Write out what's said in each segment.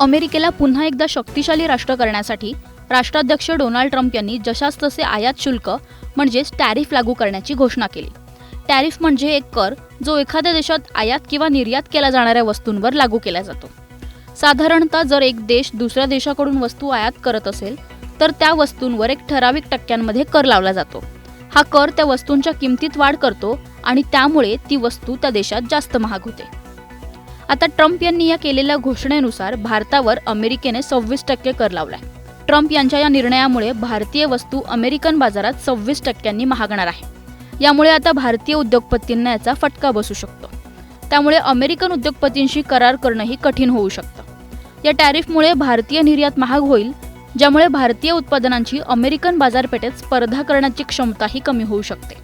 अमेरिकेला पुन्हा एकदा शक्तिशाली राष्ट्र करण्यासाठी राष्ट्राध्यक्ष डोनाल्ड ट्रम्प यांनी जशास तसे आयात शुल्क म्हणजेच टॅरिफ लागू करण्याची घोषणा केली. टॅरिफ म्हणजे एक कर जो एखाद्या देशात आयात किंवा निर्यात केल्या जाणाऱ्या वस्तूंवर लागू केला जातो. साधारणतः जर एक देश दुसऱ्या देशाकडून वस्तू आयात करत असेल तर त्या वस्तूंवर एक ठराविक टक्क्यांमध्ये कर लावला जातो. हा कर त्या वस्तूंच्या किमतीत वाढ करतो आणि त्यामुळे ती वस्तू त्या देशात जास्त महाग होते. आता ट्रम्प यांनी या केलेल्या घोषणेनुसार भारतावर अमेरिकेने सव्वीस टक्के कर लावलाय. ट्रम्प यांच्या या निर्णयामुळे भारतीय वस्तू अमेरिकन बाजारात सव्वीस टक्क्यांनी महागणार आहे. यामुळे आता भारतीय उद्योगपतींना याचा फटका बसू शकतो. त्यामुळे अमेरिकन उद्योगपतींशी करार करणंही कठीण होऊ शकतं. या टॅरिफमुळे भारतीय निर्यात महाग होईल ज्यामुळे भारतीय उत्पादनांची अमेरिकन बाजारपेठेत स्पर्धा करण्याची क्षमताही कमी होऊ शकते.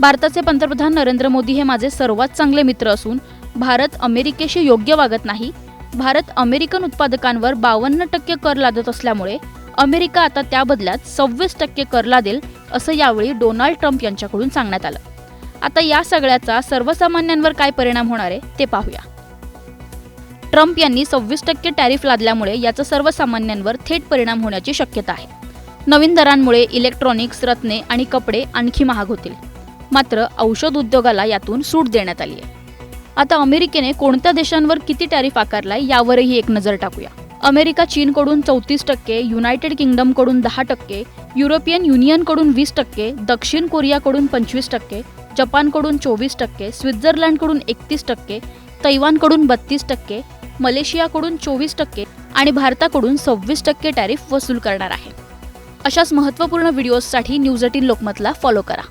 भारताचे पंतप्रधान नरेंद्र मोदी हे माझे सर्वात चांगले मित्र असून भारत अमेरिकेशी योग्य वागत नाही. भारत अमेरिकन उत्पादकांवर बावन्न टक्के कर लादत असल्यामुळे अमेरिका आता त्या बदल्यात सव्वीस टक्के कर लादेल असं यावेळी डोनाल्ड ट्रम्प यांच्याकडून सांगण्यात आलं. आता या सगळ्याचा सर्वसामान्यांवर काय परिणाम होणार आहे ते पाहूया. ट्रम्प यांनी सव्वीस टक्के टॅरिफ लादल्यामुळे याचा सर्वसामान्यांवर थेट परिणाम होण्याची शक्यता आहे. नवीन दरांमुळे इलेक्ट्रॉनिक्स रत्ने आणि कपडे आणखी महाग होतील. मात्र औषध उद्योगाला यातून सूट देण्यात आली आहे. आता अमेरिकेने कोणत्या देशांवर किती टॅरिफ आकारलाय यावरही एक नजर टाकूया. अमेरिका चीनकडून चौतीस टक्के युनायटेड किंगडमकडून दहा टक्के युरोपियन युनियनकडून वीस टक्के दक्षिण कोरियाकडून पंचवीस टक्के जपानकडून चोवीस टक्के स्वित्झर्लंडकडून एकतीस टक्के तैवानकडून बत्तीस टक्के मलेशियाकडून चोवीस टक्के आणि भारताकडून सव्वीस टक्के टॅरिफ वसूल करणार आहे. अशाच महत्त्वपूर्ण व्हिडिओजसाठी न्यूज एटीन लोकमतला फॉलो करा.